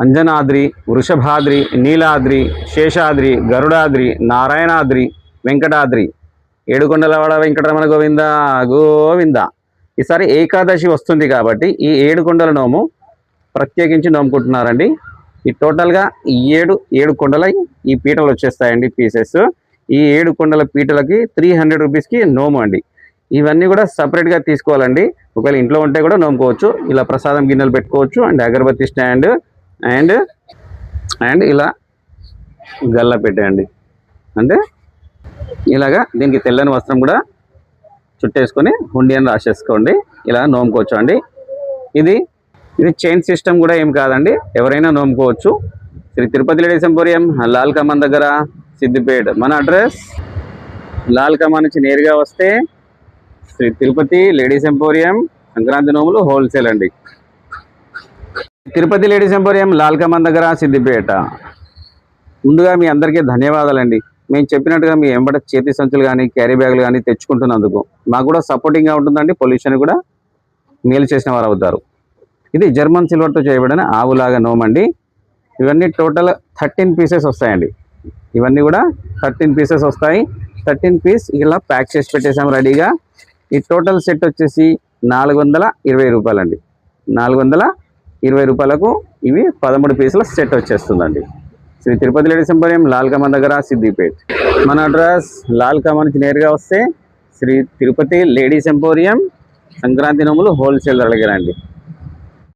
అంజనాద్రి వృషభాద్రి నీలాద్రి శేషాద్రి గరుడాద్రి నారాయణాద్రి వెంకటాద్రి. ఏడుకొండలవాడ వెంకటరమణ గోవింద గోవింద. ఈసారి ఏకాదశి వస్తుంది కాబట్టి ఈ ఏడుకొండల నోము ప్రత్యేకించి నోముకుంటున్నారండి. ఈ టోటల్గా ఈ ఏడు ఏడు కొండల ఈ పీటలు వచ్చేస్తాయండి పీసెస్. ఈ ఏడు కొండల పీటలకి త్రీ హండ్రెడ్ రూపీస్కి నోము అండి. ఇవన్నీ కూడా సపరేట్గా తీసుకోవాలండి. ఒకవేళ ఇంట్లో ఉంటే కూడా నోముకోవచ్చు. ఇలా ప్రసాదం గిన్నెలు పెట్టుకోవచ్చు and agarbatti stand and and ఇలా గల్ల పెట్టేయండి. అంటే ఇలాగా దీనికి తెల్లని వస్త్రం కూడా చుట్టేసుకొని హుండి అని రాసేసుకోండి. ఇలా నోముకోవచ్చు అండి ఇది ఇది చైన్ సిస్టమ్ కూడా ఏం కాదండి. ఎవరైనా నోముకోవచ్చు. శ్రీ తిరుపతి లేడీస్ ఎంపోరియం లాల్ కమాన్ దగ్గర సిద్దిపేట. మన అడ్రస్ లాల్ కమాన్ నుంచి నేరుగా వస్తే శ్రీ తిరుపతి లేడీస్ ఎంపోరియం సంక్రాంతి నోములు హోల్సేల్ అండి. తిరుపతి లేడీస్ ఎంపోరియం లాల్కమాన్ దగ్గర సిద్దిపేట. ముందుగా మీ అందరికీ ధన్యవాదాలండి. మేము చెప్పినట్టుగా మీ వెంబడ చేతి సంచులు కానీ క్యారీ బ్యాగులు కానీ తెచ్చుకుంటున్నందుకు మాకు కూడా సపోర్టింగ్గా ఉంటుందండి. పొల్యూషన్ కూడా మేలు చేసిన వారు అవుతారు. ఇది జర్మన్ సిల్వర్తో చేయబడిన ఆవులాగా నోమండి. ఇవన్నీ టోటల్ థర్టీన్ పీసెస్ వస్తాయండి. ఇవన్నీ కూడా థర్టీన్ పీసెస్ వస్తాయి. థర్టీన్ పీస్ ఇలా ప్యాక్ చేసి పెట్టేసాం రెడీగా ఈ టోటల్ సెట్ వచ్చేసి నాలుగు వందల ఇరవై రూపాయలండి. నాలుగు వందల ఇరవై రూపాయలకు ఇవి పదమూడు పీసుల సెట్ వచ్చేస్తుందండి. శ్రీ తిరుపతి లేడీస్ ఎంపోరియం లాల్ కమాన్ దగ్గర సిద్దిపేట్. మన అడ్రస్ లాల్ కమాన్ నుంచి నేరుగా వస్తే శ్రీ తిరుపతి లేడీస్ ఎంపోరియం సంక్రాంతి నోములు హోల్సేల్ దగ్గర అండి